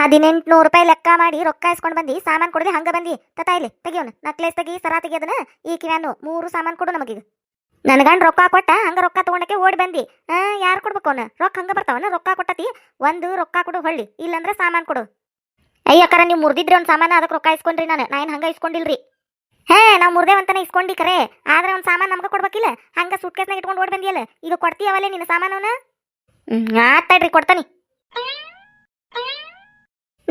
ಹದಿನೆಂಟುನೂರು ರೂಪಾಯಿ ಲೆಕ್ಕ ಮಾಡಿ ರೊಕ್ಕ ಇಸ್ಕೊಂಡು ಬಂದು, ಸಾಮಾನು ಕೊಡದೆ ಹಂಗ ಬಂದಿ. ತತಾ ಇಲ್ಲಿ, ತೆಗಿಯೋನು. ನಕ್ಲೇಸ್ ತೆಗಿ, ಸರ ತೆಗಿಯೋದನ್ನ ಈ ಕಿವ್ಯಾನು ಮೂರು ಸಾಮಾನು ಕೊಡು ನಮಗೀಗ. ನನ್ನ ಗಂಡ ರೊಕ್ಕ ಕೊಟ್ಟ, ಹಂಗ ರೊಕ್ಕ ತಗೊಂಡಕ್ಕೆ ಓಡಿ ಬಂದಿ. ಹಾ ಯಾರು ಕೊಡ್ಬೇಕು ಅವನು? ರೊಕ್ಕ ಹಂಗ ಬರ್ತಾವನ ರೊಕ್ಕ ಕೊಟ್ಟತಿ, ಒಂದು ರೊಕ್ಕ ಕೊಡು ಹೊಳ್ಳಿ, ಇಲ್ಲಂದ್ರೆ ಸಾಮಾನು ಕೊಡು. ಅಯ್ಯಕ್ಕರ ನೀವು ಮುರಿದಿದ್ರಿ ಒಂದು ಸಾಮಾನು ಅದಕ್ಕೆ ರೊಕ್ಕ ಇಸ್ಕೊಂಡ್ರಿ ನಾನು. ನಾ ಹಂಗೆ ಇಸ್ಕೊಂಡಿಲ್ರಿ ಹೇ, ನಾವು ಮುರ್ದೇವಂತಾನೆ ಇಸ್ಕೊಂಡಿ ಕರೆ. ಆದ್ರೆ ಒಂದು ಸಾಮಾನು ನಮ್ಗೆ ಕೊಡ್ಬೇಕಿಲ್ಲ. ಹಂಗ ಸುಟ್ಕೇಸ್ನಾಗ ಇಟ್ಕೊಂಡು ಓಡಿ ಬಂದಿಯಲ್ಲ. ಈಗ ಕೊಡ್ತೀಯವಲ್ಲೇ ನಿನ್ನ ಸಾಮಾನವನ್ನ ಆತಾಡ್ರಿ ಕೊಡ್ತಾನಿ.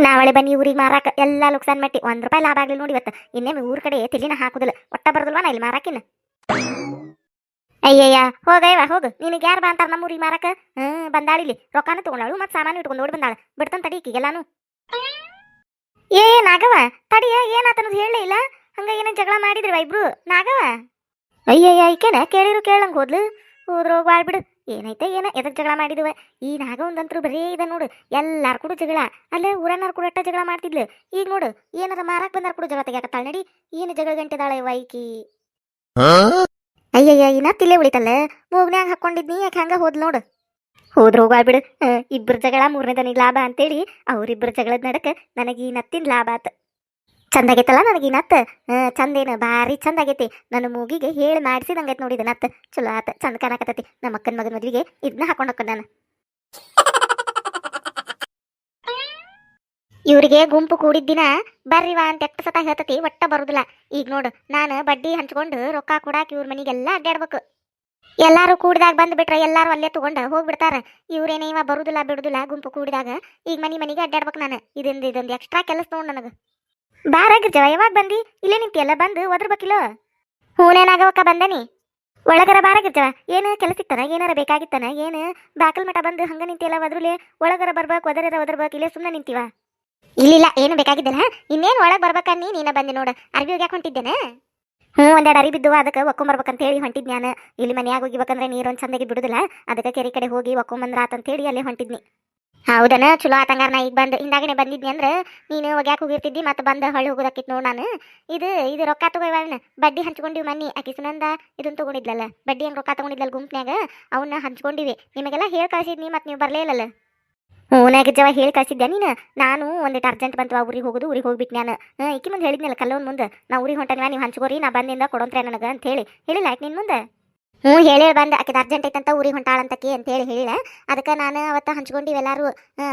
ನಾವಳೆ ಬನ್ನಿ ಊರಿಗೆ ಮಾರಾಕ. ಎಲ್ಲ ಲುಕ್ಸಾನ್ ಮಟ್ಟಿ. ಒಂದ್ ರೂಪಾಯಿ ಲಾಭ ಆಗಲಿ ನೋಡಿ ಇವತ್ತು. ಇನ್ನೇನು ಊರ್ ಕಡೆ ತಿಳಿನ ಹಾಕುದಿಲ್ಲ. ಒಟ್ಟ ಬರೋದಿಲ್ವಾ ನಾ ಇಲ್ಲಿ ಮಾರಾಕಿನ ಅಯ್ಯಯ್ಯ ಹೋಗಯ್ಯವ ಹೋಗು. ನಿನಗೆ ಯಾರು ಬಾ ಅಂತಾರ ನಮ್ಮ ಊರಿಗೆ ಮಾರಾಕ? ಹ್ಮ್ ಬಂದಾಳಿಲಿ ರೊಕ್ಕಾನು ತಗೊಂಡಾಳು ಮತ್ತೆ ಸಾಮಾನು ಇಟ್ಕೊಂಡು ಓಡಿ ಬಂದಾಳ. ಬಿಡ್ತಾನ ತಡಿ ಈಗೆಲ್ಲಾನು ಏ ನಾಗವ ತಡಿಯ ಏನಾತನದು ಹೇಳಲೇ ಇಲ್ಲ. ಹಂಗ ಏನೋ ಜಗಳ ಮಾಡಿದ್ರಿ ಇಬ್ರು. ನಾಗವ ಅಯ್ಯಯ್ಯ, ಈಕೆನ? ಕೇಳಿರು ಕೇಳಂಗ ಹೋದ್ಲು. ಹೋದ್ರು ಬಿಡು. ಏನೈತೆ ಏನ ಎದಕ್ಕೆ ಜಗಳ ಮಾಡಿದ್ವ? ಈ ನಾಗ ಒಂದಂತ್ರು ಬರೀ ಇದೆ ನೋಡು ಎಲ್ಲಾರ್ ಕೂಡ ಜಗಳ. ಅಲ್ಲೇ ಊರನ್ನಾರ್ ಕೂಡ ಎಟ್ಟ ಜಗಳ ಮಾಡ್ತಿದ್ಲು. ಈಗ ನೋಡು ಏನಾರ ಮಾರಾಕ್ ಬಂದಾರ ಕೂಡ ಜಗಳ ತೆಗಿಯಾಕತ್ತಾಳ ನಡಿ. ಏನು ಜಗಳ ಗಂಟೆದಾಳೆ ವೈಕಿ? ಅಯ್ಯಯ್ಯ ಇನ್ನ ಇಲ್ಲೇ ಉಳಿತಲ್ಲ? ಮೂಗ್ನ್ಯಾಗ ಹಾಕೊಂಡಿದ್ನಿ ಯಾಕೆ ಹಂಗ ಹೋದ್ ನೋಡು ಹೋದ್ರ ಹೋಗ್ಬಿಡು ಇಬ್ಬರ ಜಗಳ ಮೂರನೇ ದನಿಗೆ ಲಾಭ ಅಂತೇಳಿ ಅವ್ರಿಬ್ಬರು ಜಗಳದ ನಡಕ ನನಗೆ ಈ ನತ್ತಿನ ಲಾಭ ಆತ. ಚಂದ ಆಗೈತಲ್ಲ ನನಗೆ ಈ ನತ್ತ? ಚಂದೇನು ಭಾರಿ ಚಂದ ಆಗೈತಿ ನನ್ನ ಮೂಗಿಗೆ ಹೇಳಿ ಮಾಡಿಸಿದಂಗೈತೆ ನೋಡಿದ ನತ್ತ. ಚಲೋ ಆತ, ಚಂದ ಕಾಣಕತ್ತೈತಿ. ನಮ್ಮ ಅಕ್ಕನ ಮಗನ ಮದ್ವಿಗೆ ಇದನ್ನ ಹಾಕೊಂಡು ಹಾಕೊಂಡ್ ನಾನು. ಇವರಿಗೆ ಗುಂಪು ಕೂಡಿದ ದಿನ ಬರ್ರಿವಾ ಅಂತ ಎಟ್ಟ ಸತ ಹೇಳ್ತತಿ, ಒಟ್ಟ ಬರುದಿಲ್ಲ. ಈಗ ನೋಡು, ನಾನು ಬಡ್ಡಿ ಹಂಚ್ಕೊಂಡು ರೊಕ್ಕ ಕೊಡಾಕ ಇವ್ರ ಮನೆಗೆಲ್ಲ ಅಡ್ಡಾಡ್ಬೇಕು. ಎಲ್ಲಾರು ಕೂಡಿದಾಗ ಬಂದ್ ಬಿಟ್ರೆ ಎಲ್ಲಾರು ಅಲ್ಲೇ ತಗೊಂಡು ಹೋಗ್ಬಿಡ್ತಾರ. ಇವ್ರೇನೇ ಇವ ಬರುದಿಲ್ಲ ಬಿಡುದಿಲ್ಲ ಗುಂಪು ಕೂಡಿದಾಗ ಈಗ ಮನಿ ಮನಿಗೆ ಅಡ್ಡಾಡ್ಬೇಕು ನಾನು. ಇದೊಂದು ಇದೊಂದು ಎಕ್ಸ್ಟ್ರಾ ಕೆಲಸ ನೋಡ್ ನನಗ. ಬಾರಾಗಿರ್ಜವ ಯಾವಾಗ ಬಂದಿ? ಇಲ್ಲೇ ನಿಂತಿಯಲ್ಲ, ಬಂದು ಒದರ್ಬೇಕಿಲ್ಲ? ಹೂನೇನಾಗವಕ್ಕ ಬಂದನಿ? ಒಳಗರ ಬಾರಾಗಿರ್ಜವ ಏನು ಕೆಲಸ ಇತ್ತನ, ಏನಾರ ಬೇಕಾಗಿತ್ತನ, ಏನು? ಬಾಕಲ್ ಮಠ ಬಂದು ಹಂಗ ನಿಂತಿಯಲ್ಲ, ಒದ್ರುಲೆ? ಒಳಗರ ಬರ್ಬೇಕು ಒದರರ ಒದರ್ಬೇಕು, ಇಲ್ಲೇ ಸುಮ್ಮನೆ ನಿಂತೀವ? ಇಲ್ಲಿಲ್ಲ ಏನು ಬೇಕಾಗಿದ್ದಲ್ಲ ಇನ್ನೇನು ಒಳಗೆ ನೀ, ನೀನ ಬಂದಿ ನೋಡು. ಅರ್ಬಿ ಹೋಗ್ಯಾಕ ಹೊಂಟಿದ್ದೇನೆ? ಹ್ಞೂ, ಒಂದೆರಡು ಅರಿ ಬಿದ್ದು ಅದಕ್ಕೆ ಒಕ್ಕೊಂಬರ್ಬೇಕಂತ ಹೇಳಿ ಹೊಂಟಿದ್ ನಾನು ಇಲ್ಲಿ ಮನ್ಯಾಗ ಹೋಗಿಬೇಕಂದ್ರೆ ನೀರೊಂದು ಚಂದಾಗಿ ಬಿಡುದಿಲ್ಲ. ಅದಕ್ಕೆ ಕೆರೆ ಕಡೆ ಹೋಗಿ ಒಕ್ಕೊಂಬಂದ್ರ ಆತಂತ ಹೇಳಿ ಅಲ್ಲೇ ಹೊಂಟಿದ್ನಿ. ಹೌದನ? ಚಲೋ ಆತಂಗಾರ ನಾ ಈಗ ಬಂದು ಹಿಂದಾಗನೆ ಬಂದಿದ್ನಿ ಅಂದ್ರೆ ನೀನು ಒಗ್ಯಾಕ ಹೋಗಿರ್ತಿದ್ದಿ ಮತ್ತೆ ಬಂದು ಹಳ್ಳಿ ಹೋಗೋದಕ್ಕಿತ್ತು ನೋಡು ನಾನು. ಇದು ಇದು ರೊಕ್ಕ ತಗೋಯವನ್ನ ಬಡ್ಡಿ ಹಂಚ್ಕೊಂಡಿವಿ ಮನ್ನಿ. ಆಕಿ ಸುನಂದ ಇದನ್ನು ತಗೊಂಡಿದ್ಲಲ್ಲ. ಬಡ್ಡಿ ಹಂಗೆ ರೊಕ್ಕ ತಗೊಂಡಿದ್ಲಲ್ಲ ಗುಂಪ್ನ್ಯಾಗ ಅವನ್ನ ಹಂಚ್ಕೊಂಡಿವಿ. ನಿಮಗೆಲ್ಲ ಹೇಳಿ ಕಳ್ಸಿದ್ನಿ ಮತ್ತೆ ನೀವು ಬರಲೇ ಇಲ್ಲಲ್ಲ. ಹ್ಞೂನಾಗ ಜವ ಹೇಳಿ ಕಳಿಸಿದ್ದೆ ನೀನು? ನಾನು ಒಂದಿಟ್ಟು ಅರ್ಜೆಂಟ್ ಬಂತು ಊರಿಗೆ ಹೋಗೋದು, ಊರಿಗೆ ಹೋಗ್ಬಿಟ್ಟು ನಾನು ಈಕಿ ಮುಂದೆ ಹೇಳಿದ್ನಲ್ಲ ಕಲ್ಲೋನ್ ಮುಂದೆ, ನಾ ಊರಿಗೆ ಹೊಂಟೆ ನೀವು ಹಂಚ್ಕೋರಿ, ನಾ ಬಂದಿಂದ ಕೊಡೋಂತ್ರೆ ನನಗೆ ಅಂತ ಹೇಳಿ. ಹೇಳಿಲ್ಲ ಆಯ್ತು ನಿನ್ನ ಮುಂದೆ? ಹ್ಞೂ ಹೇಳಿ ಬಂದ, ಆಕಿದ ಅರ್ಜೆಂಟ್ ಐತಂತ ಊರಿಗೆ ಹೊಂಟಾಳಂತಕಿ ಅಂತ ಹೇಳಿ ಅದಕ್ಕೆ ನಾನು ಅವತ್ತು ಹಂಚ್ಕೊಂಡಿವಿ ಎಲ್ಲರೂ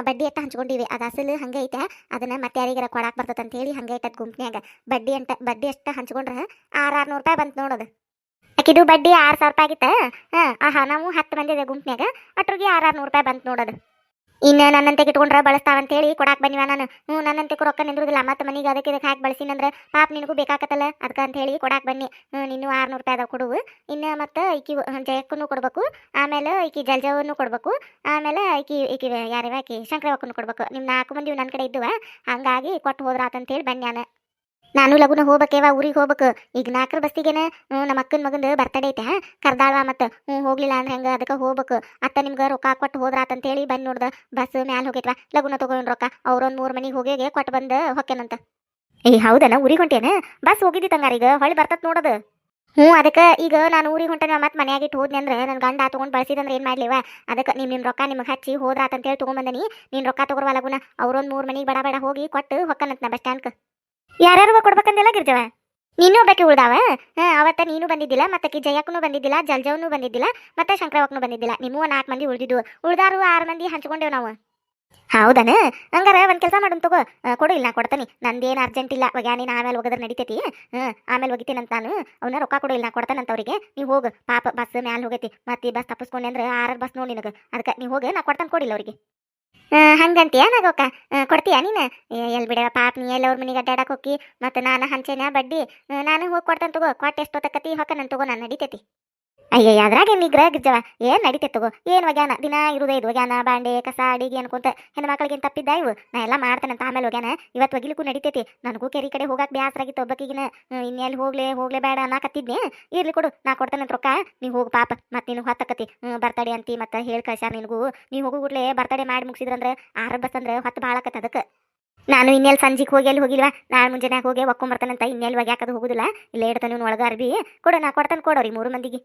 ಬಡ್ಡಿ ಅಟ್ಟ ಹಂಚ್ಕೊಂಡಿವಿ. ಅದು ಅಸಲು ಹಂಗೆ ಐತೆ. ಅದನ್ನ ಮತ್ತೆ ಯಾರಿಗಾರ ಕೊಡಕ್ಕೆ ಬರ್ತದೆ ಅಂತ ಹೇಳಿ ಹಂಗೆ ಐತದ ಗುಂಪ್ನ್ಯಾಗ. ಬಡ್ಡಿ ಅಂತ, ಬಡ್ಡಿ ಅಷ್ಟ ಹಂಚ್ಕೊಂಡ್ರೆ ಆರು ಆರುನೂರು ರೂಪಾಯಿ ಬಂತು ನೋಡೋದು ಆಕಿದು ಬಡ್ಡಿ ಆರು ಸಾವಿರ ರೂಪಾಯಿ ಆಗಿತ್ತ ಹಾಂ ನಾವು ಹತ್ತು ಮಂದಿ ಇದೆ ಗುಂಪ್ನ್ಯಾಗ. ಅಟ್ರಿಗೆ ಆರು ಆರ್ನೂರು ರೂಪಾಯಿ ಬಂತು ನೋಡೋದು ಇನ್ನು ನನ್ನಂತೆ ಇಟ್ಕೊಂಡ್ರೆ ಬಳಸ್ತಾವಂತ ಹೇಳಿ ಕೊಡಾಕ್ ಬನ್ನಿವ ನಾನು. ಹ್ಞೂ, ನನ್ನಂತೆ ರೊಕ್ಕ ನಿಂದಿರುದಿಲ್ಲ. ಮತ್ತೆ ಮನೆಗೆ ಅದಕ್ಕೆ ಇದಕ್ಕೆ ಹಾಕಿ ಬಳಸಿನಂದ್ರೆ ಪಾಪ ನಿನಗೂ ಬೇಕಾಗತ್ತಲ್ಲ ಅದಕ್ಕೆ ಅಂತ ಹೇಳಿ ಕೊಡಾಕ್ ಬನ್ನಿ ಹ್ಞೂ ನೀನು ಆರ್ನೂರು ರೂಪಾಯಿ ಅದಾವ ಕೊಡುವು. ಇನ್ನು ಮತ್ತೆ ಈಕಿ ಜಯಕ್ಕೂ ಕೊಡಬೇಕು. ಆಮೇಲೆ ಈಕಿ ಜಲ್ಜವನ್ನು ಕೊಡಬೇಕು. ಆಮೇಲೆ ಈಕಿ ಈಕಿ ಯಾರ್ಯಾವ ಆಕಿ ಶಂಕರವಕ್ಕೂ ಕೊಡಬೇಕು. ನಿಮ್ಮ ನಾಲ್ಕು ಮಂದಿ ನನ್ನ ಕಡೆ ಇದ್ದುವ, ಹಂಗಾಗಿ ಕೊಟ್ಟು ಹೋದ್ರಾತಂತ ಹೇಳಿ ಬನ್ನಿ ನಾನು. ನಾನು ಲಗುನ ಹೋಗ್ಬೇಕೇವಾ ಊರಿಗೆ ಹೋಗ್ಬೇಕು. ಈಗ ನಾಲ್ಕರ ಬಸ್ಸಿಗೆನ ನಮ್ಮ ಅಕ್ಕನ ಮಗಂದು ಬರ್ತಡೇ ಐತೆ ಕರ್ದಾಳ್ವ ಮತ್ತೆ. ಹ್ಞೂ ಹೋಗ್ಲಿಲ್ಲ ಅಂದ್ರೆ ಹೆಂಗೆ ಅದಕ್ಕೆ ಹೋಗ್ಬೇಕು. ಅತ್ತ ನಿಮ್ಗೆ ರೊಕ್ಕ ಕೊಟ್ಟು ಹೋದ್ರಾತಂತ ಹೇಳಿ ಬಂದು ನೋಡ್ದ. ಬಸ್ ಮ್ಯಾಲ ಹೋಗೈತ್ವಾ, ಲಗುನ ತೊಗೊಂಡು ರೊಕ್ಕ. ಅವ್ರೊಂದು ಮೂರು ಮನೆಗೆ ಹೋಗಿ ಕೊಟ್ಟು ಬಂದು ಹೊಕ್ಕೇನಂತ. ಏ, ಹೌದನ, ಊರಿಗೆ ಹೊಂಟೇನ? ಬಸ್ ಹೋಗಿದ್ದಿ ಈಗ, ಹೊಳ್ಳಿ ಬರ್ತತ್ ನೋಡೋದು. ಹ್ಞೂ ಅದಕ್ಕೆ ಈಗ ನಾನು ಊರಿಗೆ ಹೊಂಟೇನ ಮತ್ತೆ ಮನ್ಯಾಗ ಇಟ್ಟು ಹೋದ್ನಿ ಅಂದ್ರೆ ನನ್ನ ಗಂಡ ತೊಗೊಂಡು ಬಳಸಿದಂದ್ರೆ ಏನು ಮಾಡ್ಲಿವ ಅದಕ್ಕೆ ನಿಮ್ಮ ನಿಮ್ಮ ರೊಕ್ಕ ನಿಮಗೆ ಹಚ್ಚಿ ಹೋದ್ರಾತಂತೇಳಿ ತೊಗೊಂಬಂದನಿ ನೀನು ರೊಕ್ಕ ತಗೋರ್ವ ಲಗುನ. ಅವ್ರೊಂದು ಮೂರು ಮನೆಗೆ ಬಡ ಬಡ ಹೋಗಿ ಕೊಟ್ಟು ಹೊಕ್ಕನಂತ ಬಸ್ ಸ್ಟ್ಯಾಂಡ್ಗೆ ಯಾರ್ಯಾರು ಕೊಡ್ಬೇಕಂದೆಲ್ಲ ಗಿರ್ಜವ? ನೀನು ಒಬ್ಬಾಕಿ ಉಳ್ದಾವ? ಅವತ್ತ ನೀನು ಬಂದಿದ್ದಿಲ್ಲ, ಮತ್ತೆ ಜಯಕ್ಕೂ ಬಂದಿದ್ದಿಲ್ಲ, ಜಲ್ಜವನು ಬಂದಿದ್ದಿಲ್ಲ, ಮತ್ತೆ ಶಂಕರವಕ್ಕೂ ಬಂದಿದ್ದಿಲ್ಲ. ನಿಮ್ಮೂ ನಾಲ್ಕು ಮಂದಿ ಉಳಿದಿದ್ದು ಉಳ್ದಾರು ಆರು ಮಂದಿ ಹಂಚ್ಕೊಂಡೇವು ನಾವು. ಹೌದನ? ಹಂಗಾರ ಒಂದು ಕೆಲಸ ಮಾಡೋಣ ತಗೋ. ಕೊಡು ಇಲ್ಲ ನಾ ಕೊಡ್ತೀನಿ. ನಂದೇನು ಅರ್ಜೆಂಟ್ ಇಲ್ಲ. ಒಗ್ಯಾನಿ ಆಮೇಲೆ ಹೋಗೋದ್ರ ನಡಿತೈತಿ. ಆಮೇಲೆ ಒಗಿತೀನಂತ ನಾನು. ಅವನ ರೊಕ್ಕ ಕೊಡು ಇಲ್ಲ ನಾ ಕೊಡ್ತಾನಂತ ಅವರಿಗೆ. ನೀವು ಹೋಗು. ಪಾಪ, ಬಸ್ ಮ್ಯಾಲೆ ಹೋಗೈತಿ. ಮತ್ತೆ ಬಸ್ ತಪ್ಪಿಸ್ಕೊಂಡೆ ಅಂದ್ರೆ ಆರು ಬಸ್ ನೋಡಿ ನಿನಗೆ. ಅದಕ್ಕೆ ನೀವು ಹೋಗಿ, ನಾ ಕೊಡ್ತಾನೆ ಕೊಡಿಲ್ಲ ಅವ್ರಿಗೆ. ಹಂಗಂತೀಯ? ನಗೋಕ ಕೊಡ್ತೀಯಾ ನೀನು? ಎಲ್ಲಿ ಬಿಡ ಪಾಪ ನೀ ಎಲ್ಲ ಅವ್ರ ಮನೆಗೆ ಅಡ್ಡಾಡಕ್ಕೆ ಹೋಗಿ ಮತ್ತು ನಾನು ಹಂಚೇನ ಬಡ್ಡಿ ನಾನು ಹೋಗಿ ಕೊಡ್ತಾನೆ ತಗೋ ಕೊಟ್ಟು ಎಷ್ಟೊತ್ತಕತಿ ಹೊಕ್ಕ ನಾನು ತಗೋ, ನಾನು ನಡಿತೈತಿ. ಅಯ್ಯಯ್ಯ ಅದ್ರಾಗ ನಿಗ್ರಹ ಗಿರ್ಜವ? ಏನ್ ನಡೀತೈತೆ ತಗೋ? ಏನ್ ಒಗ್ಯಾನ ದಿನ ಇರುದೇ ಇದು ಒಗ್ಯಾನ ಬಾಂಡೆ, ಕಸ, ಅಡಿಗೆ ಅನ್ಕೊಂತ ಹೆಣ್ಣು ಮಕ್ಳಿಗೆ ತಪ್ಪಿದ್ದ ಇವು? ನಾ ಎಲ್ಲ ಮಾಡ್ತೇನಂತ ಆಮೇಲೆ ಒಗ್ಯಾನ ಇವತ್ತು ಒಗಿಲಿಕ್ಕೂ ನಡೀತೈತಿ. ನನಗೂ ಕೆರಿ ಕಡೆ ಹೋಗಕ್ಕೆ ಬ್ಯಾಸರಾಗಿತ್ತು ಒಬ್ಬಕಿಗಿನ. ಇನ್ನೆಲ್ಲಿ ಹೋಗ್ಲೇ ಹೋಗ್ಲೇ ಬೇಡ ಅನ್ನಕತ್ತಿದ್ನೆ. ಇರ್ಲಿ ಕೊಡು, ನಾ ಕೊಡ್ತೇನಂತ ರೊಕ್ಕ. ನೀ ಹೋಗು ಪಾಪ, ಮತ್ತೆ ನೀನು ಹೊತ್ತಕತಿ ಬರ್ತಡೆ ಅಂತಿ, ಮತ್ತೆ ಹೇಳಿ ಕಳ್ಸ್ಯಾರ ನಿನಗೂ. ನೀ ಹೋಗು ಕೂಡಲೇ ಬರ್ತಡೆ ಮಾಡಿ ಮುಗಿಸಿದ್ರಂದ್ರೆ ಆರು ಬಸ್ ಅಂದ್ರೆ ಹೊತ್ತು ಬಾಳಕತ್ತ ಅದಕ್ಕೆ ನಾನು ಇನ್ನೆಲ್ಲಿ ಸಂಜಿಗೆ ಹೋಗಿ ಎಲ್ಲಿ ಹೋಗಿಲ್ವಾ? ನಾನು ಮುಂಜಾನೆ ಹೋಗಿ ಒಕ್ಕೊಂಬರ್ತಾನಂತ ಇನ್ನೆಲ್ಲಿ ಒಗ್ಯಾಕದು ಹೋಗುದಿಲ್ಲ. ಇಲ್ಲೇ ಇಡ್ತಾನೆ ಇವ್ನು ಒಳಗ ಅರ್ಬಿ. ಕೊಡು, ನಾ ಕೊಡ್ತಾನೆ ಕೊಡೋರಿ ಮೂರು ಮಂದಿಗೆ.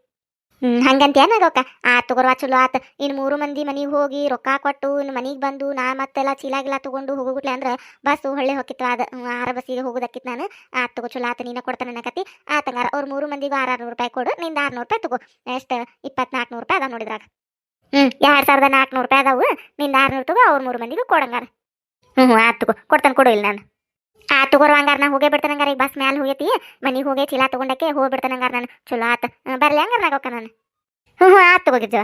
ಹಂಗಂತ ಏನಾಗಕ್ಕ ಆ ತಗೋರ್ವಾ ಚಲೋ ಆತ. ಇನ್ನು ಮೂರು ಮಂದಿ ಮನಿಗೆ ಹೋಗಿ ರೊಕ್ಕ ಕೊಟ್ಟು ಇನ್ನು ಮನಿಗೆ ಬಂದು ನಾ ಮತ್ತೆಲ್ಲ ಚೀಲ ಗಿಲ ತಗೊಂಡು ಹೋಗೋಗುಟ್ಲೆ ಅಂದ್ರೆ ಬಸ್ ಹೊಳ್ಳಿ ಹೋಗಿತ್ತು ಅದ ಆರ ಬಸ್ಸಿಗೆ ಹೋಗೋದಕ್ಕಿತ್ತು ನಾನು. ಆ ತಗೋ ಚಲೋ ಆತ, ನೀನ ಕೊಡ್ತಾನೆ ಅನ್ನಕತ್ತಿ. ಆತಂಗಾರ ಅವ್ರ ಮೂರು ಮಂದಿಗೂ ಆರ್ನೂರು ರೂಪಾಯಿ ಕೊಡು, ನಿಂದ ಆರ್ನೂರು ರೂಪಾಯಿ ತಗೋ. ಎಷ್ಟು? ಇಪ್ಪತ್ನಾಲ್ಕು ರೂಪಾಯಿ ಅದಾವ ನೋಡಿದ್ರಾಗ ಹ್ಞೂ ಎರಡು ಸಾವಿರದ ನಾಲ್ಕುನೂರು ರೂಪಾಯಿ ಅದಾವು. ನಿಂದ ಆರ್ನೂರು ತಗೋ, ಅವ್ರ ಮೂರು ಮಂದಿಗೂ ಕೊಡಂಗಾರ ಹ್ಞೂ ಆತ್ ತಗೋ. ಕೊಡ್ತಾನೆ ಕೊಡು ಇಲ್ಲ ನಾನು. ಆ, ತಗೋರು ಹಂಗಾರ, ನಾ ಹೋಗೇ ಬಿಡ್ತಾನೆ ಹಂಗಾರ, ಈಗ ಬಸ್ ಮ್ಯಾಲ ಹೋಗೈತಿ. ಮನಿ ಹೋಗಿ ಚೀಲ ತಗೊಂಡಕ್ಕೆ ಹೋಗಿ ಬಿಡ್ತಾನೆ ಹಂಗಾರ ನಾನು. ಚಲೋ ಆತ. ಬರ್ಲಿ ಹಂಗಾರ ನಾಗೋಕ ನಾನು. ಹ್ಞೂ ಹ್ಞೂ ಆತ್ ತಗೋಗಿದ್ವ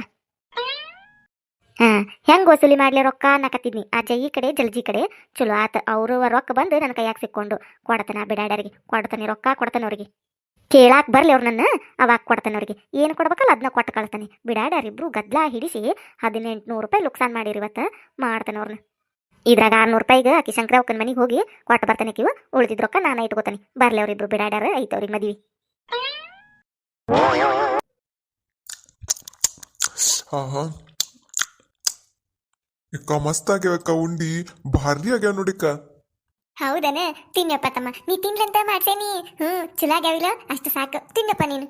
ಹಾಂ, ಹೆಂಗೆ ವಸೂಲಿ ಮಾಡ್ಲಿ ರೊಕ್ಕ? ಅನ್ನಕತ್ತಿದ್ನಿ ಆ ಜೈ ಕಡೆ, ಜಲ್ಜಿ ಕಡೆ. ಚಲೋ ಆತ. ಅವರು ರೊಕ್ಕ ಬಂದು ನನ್ನ ಕೈಯಾಗ ಸಿಕ್ಕೊಂಡು ಕೊಡ್ತಾನೆ ಆ ಬಿಡಾಡ್ಯಾರಿಗೆ. ಕೊಡ್ತಾನೆ ರೊಕ್ಕ ಕೊಡ್ತಾನೆ ಅವ್ರಿಗೆ. ಕೇಳಾಕ್ ಬರ್ಲಿ ಅವ್ರು ನನ್ನ. ಅವಾಗ ಕೊಡ್ತಾನೆ ಅವ್ರಿಗೆ. ಏನು ಕೊಡ್ಬೇಕಲ್ಲ ಅದನ್ನ ಕೊಟ್ಟು ಕಳ್ತಾನೆ ಬಿಡಾಡ್ಯಾರಿಬ್ರು ಗದ್ಲ ಹಿಡಿಸಿ ಹದಿನೆಂಟು ನೂರು ರೂಪಾಯಿ ಲುಕ್ಸಾನ್ ಮಾಡಿರಿ ಇವತ್ತು. ಮಾಡ್ತಾನೆ ಅವ್ರನ್ನ ಇದ್ರಾಗ ಆರ್ನೂರು ರೂಪಾಯಿಗೆ ಆಕಿ ಶಂಕರವಕ್ಕನ ಮನೆಗೆ ಹೋಗಿ ಕೊಟ್ಟು ಬರ್ತಾನೆ ಕಿವು ಉಳಿದಿದ್ ರೊಕ್ಕ ನಾನು ಇಟ್ಕೋತಾನೆ. ಬರ್ಲಿ ಅವ್ರಿಬ್ರು ಬಿಡಾಡ್ಯಾರ ಐತೆ ಅವ್ರಿಗೆ ಮದ್ವಿ. ಆಹಾ. ಇಕ್ಕ ಮಸ್ತ್ ಆಗ್ಯಾವಕ್ಕ ಉಂಡಿ. ಭಾರಿ ಆಗ್ಯಾವ ನೋಡಿಕ್ಕ ಹೌದನ? ತಿನ್ನಪ್ಪ ತಮ್ಮ. ನೀ ತಿನ್ಲಂತ ಮಾಡ್ತೇನಿ. ಹ್ಮ್ ಚಲಾಗ್ಯಾವಿಲ್ಲ ಅಷ್ಟು ಸಾಕು. ತಿನ್ನಪ್ಪ ನೀನು.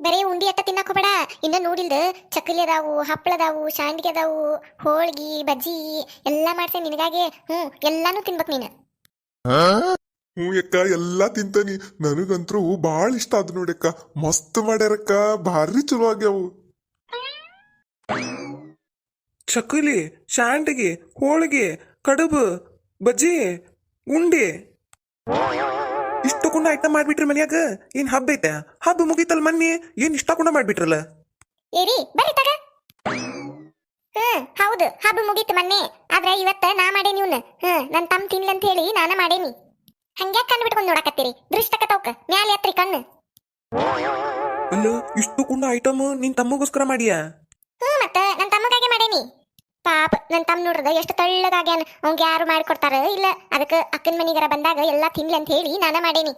ಬರೀ ಉಂಡಿ ಅಟ್ಟ ತಿನ್ನಕ್ಕ ಬೇಡ ಇನ್ನ ನೋಡಿಲ್ದ ಚಕ್ಕಲಿ ಅದಾವು ಹಪ್ಪಳ ಅದಾವು ಶಾಂಡ್ಗೆ ಅದಾವು ಹೋಳ್ಗಿ ಬಜ್ಜಿ ಎಲ್ಲ ಮಾಡ್ತೇನೆ ನಿನಗಾಗೆ. ಹ್ಞೂ ಎಲ್ಲಾನು ತಿನ್ಬೇಕು ನೀನು. ಹ್ಞೂ ಅಕ್ಕ ಎಲ್ಲಾ ತಿಂತಾನಿ. ನನಗಂತೂ ಭಾಳ ಇಷ್ಟ ಆದ್ ನೋಡಕ್ಕ. ಮಸ್ತ್ ಮಾಡ್ಯಾರಕ್ಕ ಭಾರಿ ಚಲೋ ಆಗ್ಯಾವು. ಚಕ್ಕಲಿ ಶಾಂಡಿಗೆ ಹೋಳಿಗೆ ಕಡುಬು ಬಜ್ಜಿ ಉಂಡೆ. ಇಷ್ಟಕೊಂಡ ಐಟಮ್ ಮಾಡ್ಬಿಟ್ರಿ ಮನ್ಯಾಗ? ಏನ್ ಹಬ್ಬ ಐತೆ? ಹಬ್ಬ ಮುಗೀತಲ್ ಮನ್ನಿ ಏನ್ ಇಷ್ಟಕೊಂಡ ಮಾಡ್ಬಿಟ್ರಲ್ಲ? ಏರಿ ಬರ್ರಿ ತಗ. ಹ್ಮ್ ಹೌದು ಹಬ್ಬ ಮುಗೀತು ಮನ್ನಿ. ಆದ್ರೆ ಇವತ್ತ ನಾ ಮಾಡೇನಿ ಇವ್ನ. ಹ್ಮ್ ನನ್ ತಮ್ಮ ತಿನ್ಲಿ ಅಂತ ಹೇಳಿ ನಾನ ಮಾಡೇನಿ. ಹಂಗ್ಯಾಕ್ ಕಣ್ಣು ಬಿಟ್ಕೊಂಡು ನೋಡಕತ್ತೀರಿ? ದೃಷ್ಟಕ ತೌಕ ಮ್ಯಾಲೆ ಹತ್ರಿ ಕಣ್ಣು. ಅಲ್ಲ ಕುಂಡ ಐಟಮ್ ನಿನ್ ತಮ್ಮಗೋಸ್ಕರ ಮಾಡಿಯಾ ಹ್ಞೂ ಮತ್ತ ನನ್ನ ತಮ್ಮಗಾಗೆ ಮಾಡೇನಿ ಪಾಪ ನನ್ನ ತಮ್ಮ ನೋಡ್ರದ ಎಷ್ಟು ತಳ್ಳಗಾಗ್ಯಾನ. ಅವ್ಗೆ ಯಾರು ಮಾಡ್ಕೊಡ್ತಾರ? ಇಲ್ಲ ಅದಕ್ಕೆ ಅಕ್ಕನ ಮನಿಗರ ಬಂದಾಗ ಎಲ್ಲಾ ತಿನ್ಲಿ ಅಂತ ಹೇಳಿ ನಾನ ಮಾಡೇನಿ.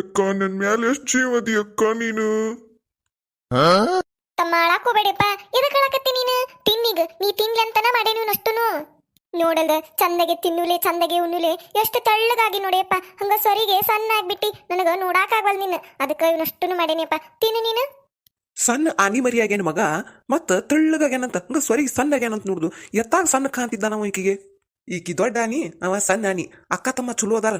ಅಕ್ಕ ನನ್ ಮ್ಯಾಲ ಎಷ್ಟ್ ಜೀವದಿ ಅಕ್ಕ ನೀನು? ತಮ್ಮ ಅಳಾಕೋಬೇಡಪ್ಪ ಎದಕ್ಕೆ ಅಳಕತ್ತಿ ನೀನು? ತಿನ್ನಿಗ ನೀ ತಿನ್ಲಿ ಅಂತನ ಮಾಡೇನಿ ಅಷ್ಟುನು ನೋಡಲ್ದ ಚಂದಗೆ ತಿನ್ನುಲೆ ಚಂದಗೆ ಉಣ್ಣುಲೆ ಎಷ್ಟು ತಳ್ಳಗಾಗಿ ನೋಡಿಯಪ್ಪ. ಹಂಗ ಸರಿಗೆ ಸಣ್ಣ ಆಗ್ಬಿಟ್ಟಿ ನನಗ ನೋಡಾಕಾಗವಲ್ ನೀನು. ಅದಕ್ಕೆ ಇವನಷ್ಟುನು ಮಾಡೇನಿಯಪ್ಪ. ತಿನ್ನು ನೀನು. ಸಣ್ಣ ಆನಿ ಮರಿ ಆಗ್ಯಾನ ಮಗ ಮತ್ತ ತೆಳ್ಳಗಾಗ್ಯಾನಂತ ಹಂಗ ಸ್ವರಿ ಸಣ್ಣ ಆಗ್ಯಾನಂತ ನೋಡುದು. ಎತ್ತಾಗ ಸಣ್ಣ ಕಾಣ್ತಿದ್ದ ನಾವು ಈಕಿಗೆ. ಈಕಿ ದೊಡ್ಡ ಆನಿ ಅವ ಸಣ್ಣ ಆನಿ ಅಕ್ಕ ತಮ್ಮ ಚಲೋ ಅದಾರ.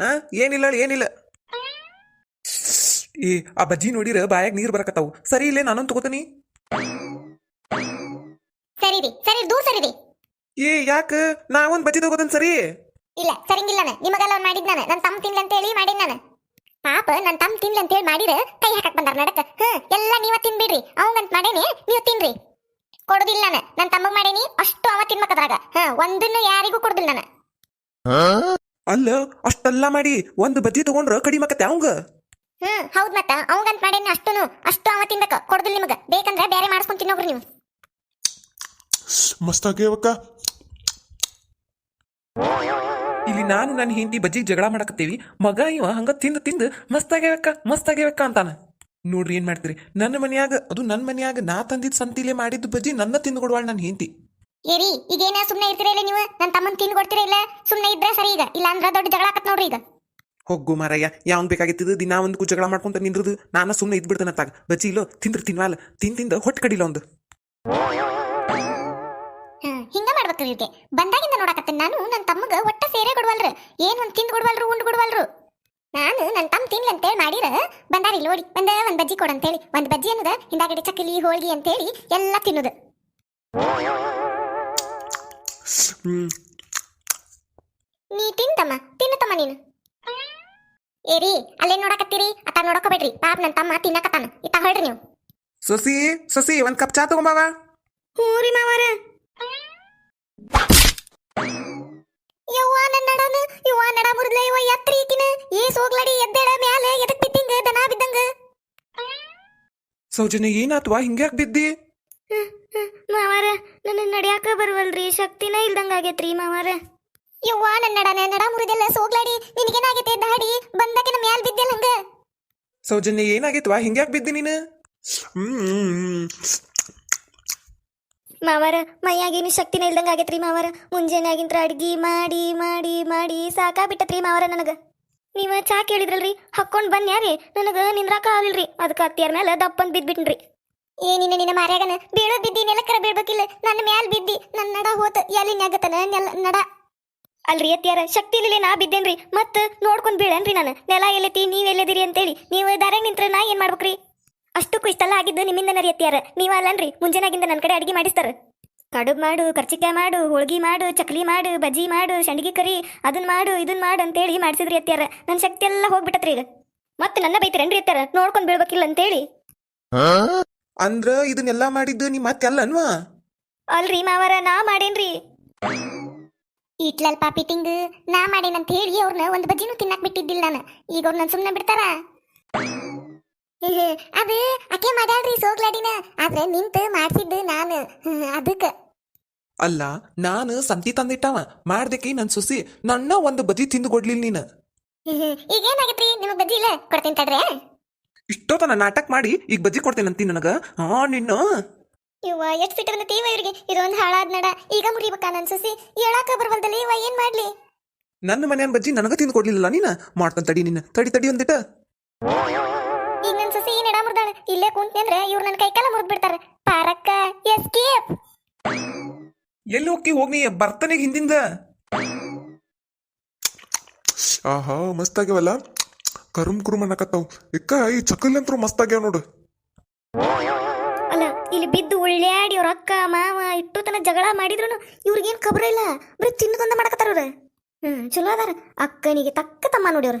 ಹಾ ಏನಿಲ್ಲ ಏನಿಲ್ಲ. ಏ ಆ ಬಜ್ಜಿ ನೋಡಿರ ಬಾಯಾಗ ನೀರ್ ಬರಕತ್ತಾವು. ಸರಿ ಇಲ್ಲೇ ನಾನೊಂದ್ ತಗೋತೀನಿ. ಸರಿ ಸರಿ ದೂರ ಸರಿ ರೀ. ಏ ಯಾಕ? ನಾ ಒಂದ್ ಬಜ್ಜಿ ತಗೋತೇನೆ ಸರಿ? ಇಲ್ಲ ಸರಿಂಗಿಲ್ಲ ನಿಮಗೆಲ್ಲ ಮಾಡಿದ್ನಾನೆ ಮಾಡಿದ್ ನಾನು. ನನ್ನ ತಮ್ಮ ತಿನ್ಲಂತ ಅಂತ ಹೇಳಿ ಮಾಡಿದ್ ನಾನು. ಪಾಪ ನನ್ ತಮ್ಮ ತಿನ್ಲಿ ಅಂತ ಹೇಳಿ ಮಾಡಿದ್ರೆ ಕೈ ಹಾಕಕ್ ಬಂದಾರ ನಡಕ ಹ್ಮ್ ಎಲ್ಲ ನೀವ ತಿನ್ಬಿಡ್ರಿ. ಅವಂಗಂತ ಮಾಡೇನಿ ನೀವ್ ತಿನ್ರಿ. ಕೊಡುದಿಲ್ಲ ನಾನು. ನನ್ನ ತಮ್ಮಗ್ ಮಾಡೇನಿ ಅಷ್ಟು ಅವ ತಿನ್ಬೇಕದ್ರಾಗ. ಹಾ ಒಂದನ್ನು ಯಾರಿಗೂ ಕೊಡುದಿಲ್ಲ ನಾನು. ಅಲ್ಲ ಅಷ್ಟೆಲ್ಲ ಮಾಡಿ ಒಂದು ಬಜ್ಜಿ ತಗೊಂಡ್ರ ಕಡಿಮೆ ಆಕತ್ತೆ ಅವಂಗ? ಹ್ಮ್ ಹೌದ್ ಮತ್ತ. ಅವಂಗಂತ ಮಾಡೇನಿ ಅಷ್ಟುನು ಅಷ್ಟು ಅವ ತಿನ್ಬೇಕ. ಕೊಡುದಿಲ್ಲ ನಿಮಗ. ಬೇಕಂದ್ರೆ ಬೇರೆ ಮಾಡಿಸ್ಕೊಂಡ್ ತಿನ್ನೋಗ್ರಿ ನೀವು. ಮಸ್ತ್ ಆಗ್ಯಾವಕ್ಕ ಇಲ್ಲಿ ನಾನು ನನ್ನ ಹಿಂದಿ ಬಜ್ಜಿ ಜಗಳ ಮಾಡಕತ್ತೀವಿ. ಮಗ ಇವ ಹಂಗ ತಿಂದು ತಿಂದು ಮಸ್ತ್ ಆಗ್ಯಾವಕ್ಕ ಮಸ್ತ್ ಆಗ್ಯಾವಕ್ಕ ಅಂತಾನ. ನೋಡ್ರಿ ಏನ್ ಮಾಡ್ತೀರಿ? ನನ್ನ ಮನ್ಯಾಗ ಅದು ನನ್ನ ಮನ್ಯಾಗ ನಾ ತಂದಿದ್ ಸಂತಿಲೆ ಮಾಡಿದ್ದು ಬಜ್ಜಿ ನನ್ನ ತಿಂದು ಕೊಡುವಾಳ ನನ್ನ ಹೆಂಡತಿ ಏರಿ ಈಗೇನ ಸುಮ್ನೆ ಇರ್ತೀರಾ ಇಲ್ಲ ನೀವು? ನನ್ನ ತಮ್ಮನ್ ತಿಂದು ಕೊಡ್ತೀರಾ ಇಲ್ಲ? ಸುಮ್ನೆ ಇದ್ರೆ ಸರಿ ಈಗ. ಇಲ್ಲ ಅಂದ್ರ ದೊಡ್ಡ ಜಗಳ ಆಕತ್ ನೋಡ್ರಿ ಈಗ. ಹೋಗು ಮಾರಯ್ಯ ಯಾವನ್ ಬೇಕಾಗಿತ್ತಿದ್ದು ದಿನ ಒಂದು ಕು ಜಗಳ ಮಾಡ್ಕೊಂತ ನಿಂದ್ರದು. ನಾನು ಸುಮ್ಮನೆ ಇದ್ಬಿಡ್ತೇನೆ ತಾಗ ಬಜ್ಜಿ ಇಲ್ಲೋ ತಿಂದ್ರ ತಿನ್ವಾಲ. ತಿನ್ ತಿಂದ ಹೊಟ್ಟು ಕಡಿಲ್ಲ ಒಂದು. ಮಾಡ್ಬೇಕ್ರಿ ಬಂದಾಗಿಂದ ನೋಡಕತ್ತೇನೆ ನಾನು ನನ್ನ ತಮ್ಮಗ ಒಟ್ಟ ಸೇರೆ ಕೊಡವಲ್ರು. ಏನ್ ಒಂದ್ ತಿಂದು ಕೊಡವಲ್ರು ಉಂಡು ಕೊಡವಲ್ರು? ನಾನು ನನ್ನ ತಮ್ಮ ತಿನ್ಲಿ ಅಂತೇಳಿ ಮಾಡಿರ ಬಂದಾರಿ ನೋಡಿ ಬಂದ ಒಂದ್ ಬಜ್ಜಿ ಕೊಡು ಅಂತೇಳಿ. ಒಂದ್ ಬಜ್ಜಿ ಅನ್ನೋದ ಹಿಂದಾಗಡೆ ಚಕ್ಕಲಿ ಹೋಳಿಗೆ ಅಂತೇಳಿ ಎಲ್ಲ ತಿನ್ನುದು. ನೀ ತಿಂತಮ್ಮ ತಿನ್ನತಮ್ಮ ನೀನು. ಏರಿ ಅಲ್ಲೇ ನೋಡಕತ್ತೀರಿ? ಅತ್ತ ನೋಡಕೋಬೇಡ್ರಿ ಪಾಪ ನನ್ನ ತಮ್ಮ ತಿನ್ನಕತ್ತಾನ. ಇತ್ತ ಹೊಳ್ರಿ ನೀವು. ಸಸಿ ಸಸಿ ಒಂದ್ ಕಪ್ ಚಾ ತಗೊಂಬಾವ ಹೂರಿ ಮಾವಾರ ಯವ್ವ ನನ್ನ ಇವ ನಡ ಮುರಿದ್ಲ ಇವ ಈಕಿನ. ಏ ಸೋಗ್ಲಡಿ ಎದ್ದೇಳ ಮ್ಯಾಲೆ ಎದಕ್ ಬಿದ್ದಿಂಗ ದನ ಬಿದ್ದಂಗ. ಸೌಜನ್ಯ ಏನಾತ್ವಾ? ಹಿಂಗ್ಯಾಕ್ ಬಿದ್ದಿ? ಮಾವಾರ ನನ್ನ ನಡ್ಯಾಕ ಬರುವಲ್ರಿ. ಶಕ್ತಿನ ಇಲ್ದಂಗ ಆಗೈತ್ರಿ ಮಾವಾರ. ಯವ್ವ ನನ್ನ ನಡನ ನಡ ಮುರಿದೆಲ್ಲ ಸೋಗ್ಲಾಡಿ. ನಿನಗೇನಾಗೈತೆ ದಾಡಿ? ಬಂದಕಿನ ಮ್ಯಾಲ್ ಬಿದ್ದೆಲ್ಲ ಹಂಗ. ಸೌಜನ್ಯ ಏನಾಗೈತ್ವಾ? ಹಿಂಗ್ಯಾಕ್ ಬಿದ್ದಿ ನೀನು? ಹ್ಮ್. ಮಾವಾರ ಮೈಯಾಗೇನು ಶಕ್ತಿನ ಇಲ್ದಂಗ ಆಗೈತ್ರಿ ಮಾವಾರ? ಮುಂಜಾನೆ ಆಗಿಂತ್ರ ಅಡ್ಗಿ ಮಾಡಿ ಮಾಡಿ ಮಾಡಿ ಸಾಕಾಗ್ಬಿಟ್ಟತ್ರಿ ಮಾವಾರ ನನಗ. ನೀವ ಚಾ ಕೇಳಿದ್ರಲ್ರಿ? ಹಾಕೊಂಡ್ ಬನ್ಯಾರಿ ನನಗ ನಿಂದ್ರಾಕ ಆಗಿಲ್ರಿ. ಅದಕ್ಕೆ ಅತ್ತಿಯರ್ ಮೇಲೆ ದಪ್ಪನ್ ಬಿದ್ಬಿಟ್ರಿ ಏನಿನ ನಿನ್ನ ಮಾರ್ಯಾಗನ ಬೀಳೋ ಬಿದ್ದಿ ನೆಲಕ್ಕರ ಬೀಳ್ಬೇಕಿಲ್ಲ. ನನ್ನ ಮ್ಯಾಲ್ ಬಿದ್ದಿ ನನ್ನ ನಡ ಹೋತ ನಗತನ? ನೆಲ, ನಡ. ಅಲ್ರಿ ಅತ್ತಿಯಾರ, ಶಕ್ತಿ ಇಲ್ಲೇ ನಾ ಬಿದ್ದೇನ್ರಿ. ಮತ್ ನೋಡ್ಕೊಂಡ್ ಬೀಳೇನ್ರಿ ನಾನು. ನೆಲ ಎಲ್ಲೈತಿ, ನೀವ್ ಎಲ್ಲದಿರಿ ಅಂತೇಳಿ. ನೀವು ದಾರ್ಯಾಗ ನಿಂತ್ರ ನಾ ಏನ್ ಮಾಡ್ಬೇಕ್ರಿ? ಅಷ್ಟಕ್ಕೂ ಇಷ್ಟೆಲ್ಲ ಆಗಿದ್ದು ನಿಮ್ಮಿಂದ ನರಿ ಅತ್ತಿಯಾರ ನೀವ ಅಲ್ಲನ್ರಿ ಮುಂಜಾನಾಗಿಂದ ನನ್ನ ಕಡೆ ಅಡಿಗೆ ಮಾಡಿಸ್ತಾರ ಕಡುಬು ಮಾಡು ಕರ್ಚಿಕಾಯಿ ಮಾಡು ಹೋಳ್ಗಿ ಮಾಡು ಚಕ್ಲಿ ಮಾಡು ಬಜ್ಜಿ ಮಾಡು ಸಂಡಿಗೆ ಕರಿ ಅದನ್ ಮಾಡು ಇದನ್ನ ಮಾಡು ಅಂತೇಳಿ ಮಾಡಿಸಿದ್ರಿ ಅತ್ಯಾರ ನನ್ನ ಶಕ್ತಿ ಎಲ್ಲ ಹೋಗ್ಬಿಟ್ಟತ್ರಿ ಈಗ. ಮತ್ತೆ ನನ್ನ ಬೈತಿರೇನ್ರಿ ಅತ್ಯಾರ ನೋಡ್ಕೊಂಡ್ ಬೀಳ್ಬೇಕಿಲ್ಲ ಅಂತೇಳಿ. ಅಂದ್ರ ಇದನ್ನೆಲ್ಲ ಮಾಡಿದ್ದು ನೀ ಮತ್ತೆ ಅಲ್ಲನ್ವಾ? ಅಲ್ರಿ ಮಾವರ ನಾ ಮಾಡೇನ್ರಿ. ಇಟ್ಲಲ್ ಪಾಪಿಟಿಂಗ್ ನಾ ಮಾಡೇನಂತ ಹೇಳಿ ಅವ್ರನ್ನ ಒಂದು ಬಜ್ಜಿನೂ ತಿನ್ನಕ್ ಬಿಟ್ಟಿದ್ದಿಲ್ಲ ನಾನು. ಈಗ ಅವ್ರನ್ನ ಸುಮ್ಮನೆ ಬಿಡ್ತಾರ? ಅದು ಅಕೆ ಮಾಡ್ಯಾಳ್ರಿ ಸೋಗ್ಲಾಡಿನ. ಆದ್ರೆ ನಿಂತು ಮಾಡ್ಸಿದ್ದು ನಾನು. ಅದಕ್ಕೆ. ಅಲ್ಲ ನಾನು ಸಂತಿ ತಂದಿಟ್ಟವ. ಮಾಡ್ದಕ್ಕೆ ನನ್ ಸುಸಿ ನನ್ನ ಒಂದು ಬದಿ ತಿಂದು ಕೊಡ್ಲಿಲ್ಲ ನೀನು. ಈಗ ನಿಮಗೆ ಬಜ್ಜಿ ಇಲ್ಲ? ಕೊಡ್ತೀನಿ ತಡ್ರೆ ಇಷ್ಟೊತ್ತನ ನಾಟಕ ಮಾಡಿ ಈಗ ಬಜ್ಜಿ ಕೊಡ್ತೇನೆ ಅಂತೀನಿ ನನಗ. ಹಾ ನಿನ್ನ. ಇವ ಎಷ್ಟ್ ಫಿಟ್ ತೀವ ಇವ ಇವ್ರಿಗೆ? ಇದೊಂದು ಹಾಳಾದ್ ನಡ. ಈಗ ಮುರಿಬೇಕಾ ನನ್ ಸೊಸಿ? ಹೇಳಾಕ ಬರ್ವಲ್ದಲ್ಲಿ ಇವ ಏನ್ ಮಾಡ್ಲಿ? ನನ್ನ ಮನೆಯನ್ ಬಜ್ಜಿ ನನಗ ತಿಂದು ಕೊಡ್ಲಿಲ್ಲ ನೀನ? ಮಾಡ್ತಾನೆ ತಡಿ ನಿನ್ನ ತಡಿ ತಡಿ ಒಂದಿಟ. ಈಗ ನನ್ ಸೊಸಿ ಏನ್ ಮುರ್ದಾಳ? ಇಲ್ಲೇ ಕುಂತ ಅಂದ್ರೆ ಇವ್ರು ನನ್ನ ಕೈಕಾಲ ಮುರಿದ್ ಬಿಡ್ತಾರ ಪಾರಕ್ಕ ಎಸ್ಕೇಪ್ ಎಲ್ಲಿ ಹೋಗಿ ಹೋಗಿ ಬರ್ತನೆ ಹಿಂದಿಂದ? ಆಹಾ ಮಸ್ತ್ ಆಗ್ಯಾವಲ್ಲ? ಕರುಮ್ ಕುರುಮ್ ಅನ್ನಕತ್ತಾವ್. ಇಕ್ಕ ಈ ಚಕಲ್ ಅಂತೂ ಮಸ್ತ್ ಆಗ್ಯಾವ ನೋಡು. ಅಲ್ಲ ಇಲ್ಲಿ ಬಿದ್ದು ಉಳ್ಳ್ಯಾಡಿ ಅವ್ರ ಅಕ್ಕ ಮಾವ ಇಟ್ಟು ತನ ಜಗಳ ಮಾಡಿದ್ರು ಇವ್ರಿಗೇನ್ ಖಬರ ಇಲ್ಲ? ಬರೀ ತಿನ್ನಕೊಂದ ಮಾಡಕತ್ತಾರ ಅವ್ರ. ಹ್ಮ್ ಚಲೋ ಅದಾರ. ಅಕ್ಕನಿಗೆ ತಕ್ಕ ತಮ್ಮ ನೋಡಿ ಅವ್ರು